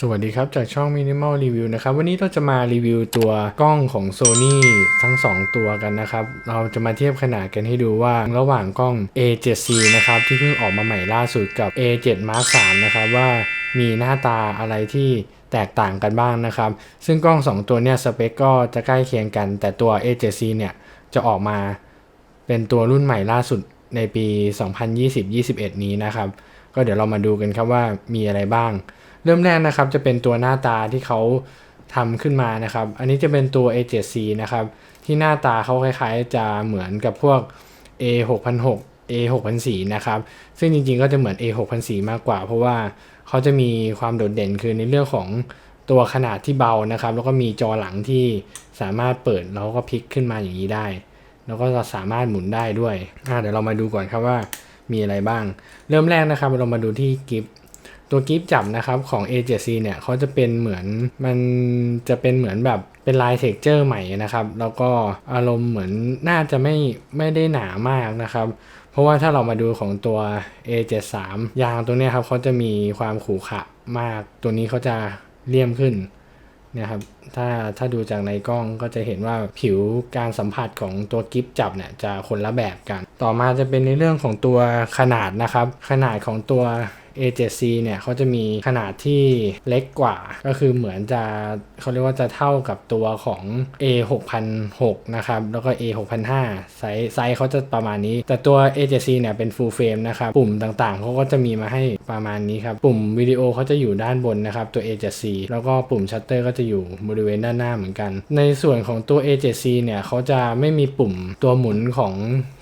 สวัสดีครับ จากช่อง Minimal Review นะครับ วันนี้เราจะมารีวิวตัวกล้องของ Sony ทั้ง 2 ตัวกันนะครับ เราจะมาเทียบขนาดกันให้ดูว่าระหว่างกล้อง A7C นะครับ ที่เพิ่งออกมาใหม่ล่าสุดกับ A7 Mark III นะครับ ว่ามีหน้าตาอะไรที่แตกต่างกันบ้างนะครับ ซึ่งกล้อง 2 ตัวเนี่ยสเปคก็จะใกล้เคียงกัน แต่ตัว A7C เนี่ยจะออกมาเป็นตัวรุ่นใหม่ล่าสุดในปี 2020-21 นี้นะครับ ก็เดี๋ยวเรามาดูกันครับว่ามีอะไรบ้าง เริ่มแรกนะครับจะเป็นตัวหน้าตาที่เขาทำขึ้นมานะครับ อันนี้จะเป็นตัว A7C นะครับ ที่หน้าตาเขาคล้ายๆ จะเหมือนกับพวก A6006 A6004 นะครับ ซึ่งจริงๆก็จะเหมือน A6004 มากกว่า เพราะว่าเขาจะมีความโดดเด่นคือในเรื่องของตัวขนาดที่เบานะครับ แล้วก็มีจอหลังที่สามารถเปิดแล้วก็พลิกขึ้นมาอย่างนี้ได้ แล้วก็สามารถหมุนได้ด้วยเดี๋ยวเรามาดูก่อนครับว่ามีอะไรบ้าง เริ่มแรกนะครับเรามาดูที่กิฟตััวกิฟจับนะครับของ A7C เนี่ยเขาจะเป็นเหมือนมันจะเป็นเหมือนแบบเป็นลายเท็กเจอร์ใหม่นะครับ แล้วก็อารมณ์เหมือนน่าจะไม่ไม่ได้หนามากนะครับ เพราะว่าถ้าเรามาดูของตัว A73 ยางตัวเนี้ยครับเขาจะมีความขรุขระมาก ตัวนี้เขาจะเลี่ยมขึ้นนี่ยครับถ้าถ้าดูจากในกล้องก็จะเห็นว่าผิวการสัมผัสของตัวกิฟจับเนี่ยจะคนละแบบกัน ต่อมาจะเป็นในเรื่องของตัวขนาดนะครับ ขนาดของตัว A7C เนี่ยเขาจะมีขนาดที่เล็กกว่า ก็คือเหมือนจะเขาเรียกว่าจะเท่ากับตัวของ A6006 นะครับ แล้วก็ A6005 ไซส์ไซส์เขาจะประมาณนี้ แต่ตัว A7C เนี่ยเป็น full frame นะครับ ปุ่มต่างๆ เขาก็จะมีมาให้ประมาณนี้ครับ ปุ่มวิดีโอเขาจะอยู่ด้านบนนะครับ ตัว A7C แล้วก็ปุ่มชัตเตอร์ก็จะอยู่บริเวณด้านหน้าเหมือนกัน ในส่วนของตัว A7C เนี่ยเขาจะไม่มีปุ่มตัวหมุนของ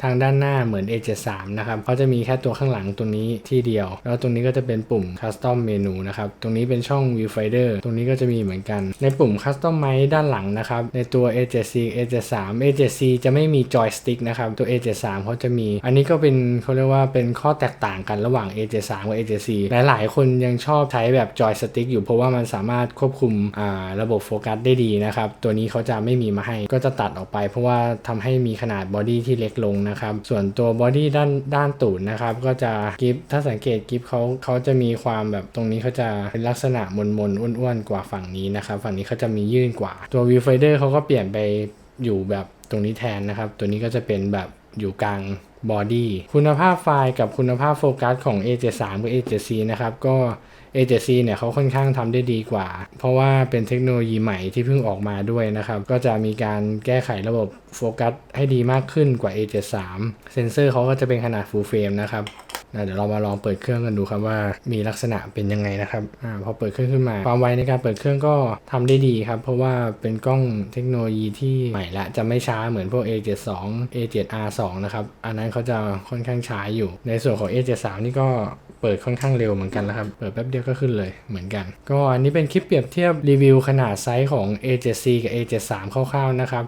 ทางด้านหน้าเหมือน A73 นะครับเขาจะมีแค่ตัวข้างหลังตัวนี้ที่เดียว แล้วตรงนี้ก็จะเป็นปุ่ม Custom Menu นะครับ ตรงนี้เป็นช่อง Viewfinder ตรงนี้ก็จะมีเหมือนกัน ในปุ่ม Custom m i ด้านหลังนะครับ ในตัว A7C A73 A7C จะไม่มี Joystick นะครับ ตัว A73 เขาจะมี อันนี้ก็เป็นเขาเรียกว่าเป็นข้อแตกต่างกันระหว่าง A73 กับ A7C หลายๆ คนยังชอบใช้แบบ Joystick อยู่เพราะว่ามันสามารถควบคุมอ่าระบบโฟกัสได้ดีนะครับ ตัวนี้เขาจะไม่มีมาให้ ก็จะตัดออกไป เพราะว่าทำให้มีขนาดบอดี้ที่เล็กลงนะครับ ส่วนตัวบอดี้ด้านด้านตูดนะครับ ก็จะกิฟถ้าสังเกตกิฟเขาเขาจะมีความแบบตรงนี้เขาจะเป็นลักษณะมนมนๆอ้วนๆกว่าฝั่งนี้นะครับ ฝั่งนี้เขาจะมียื่นกว่า ตัววิวไฟเดอร์เขาก็เปลี่ยนไปอยู่แบบตรงนี้แทนนะครับ ตัวนี้ก็จะเป็นแบบอยู่กลางบอดี้คุณภาพไฟล์กับคุณภาพโฟกัสของ A73 กับ A7C นะครับก็ A7C เนี่ยเขาค่อนข้างทำได้ดีกว่า เพราะว่าเป็นเทคโนโลยีใหม่ที่เพิ่งออกมาด้วยนะครับ ก็จะมีการแก้ไขระบบโฟกัสให้ดีมากขึ้นกว่า A73 เซนเซอร์เขาก็จะเป็นขนาด full frame นะครับ นะเดี๋ยวเรามาลองเปิดเครื่องกันดูครับว่ามีลักษณะเป็นยังไงนะครับอาพอเปิดเครื่องขึ้นมา ความไวในการเปิดเครื่องก็ทำได้ดีครับ เพราะว่าเป็นกล้องเทคโนโลยีที่ใหม่ละจะไม่ช้าเหมือนพวก A72 A7R2 นะครับ อันนั้นเขาจะค่อนข้างช้าอยู่ ในส่วนของ A73 นี่ก็เปิดค่อนข้างเร็วเหมือนกันแล้วครับ เปิดแป๊บเดียวก็ขึ้นเลยเหมือนกัน ก็อันนี้เป็นคลิปเปรียบเทียบรีวิวขนาดไซส์ของ A7C กับ A73 คร่าวๆนะครับ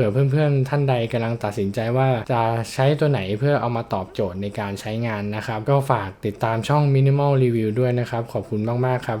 ผื่อเพื่อนๆท่านใดกำลังตัดสินใจว่าจะใช้ตัวไหนเพื่อเอามาตอบโจทย์ในการใช้งานนะครับ ก็ฝากติดตามช่อง Minimal Review ด้วยนะครับ ขอบคุณมากๆครับ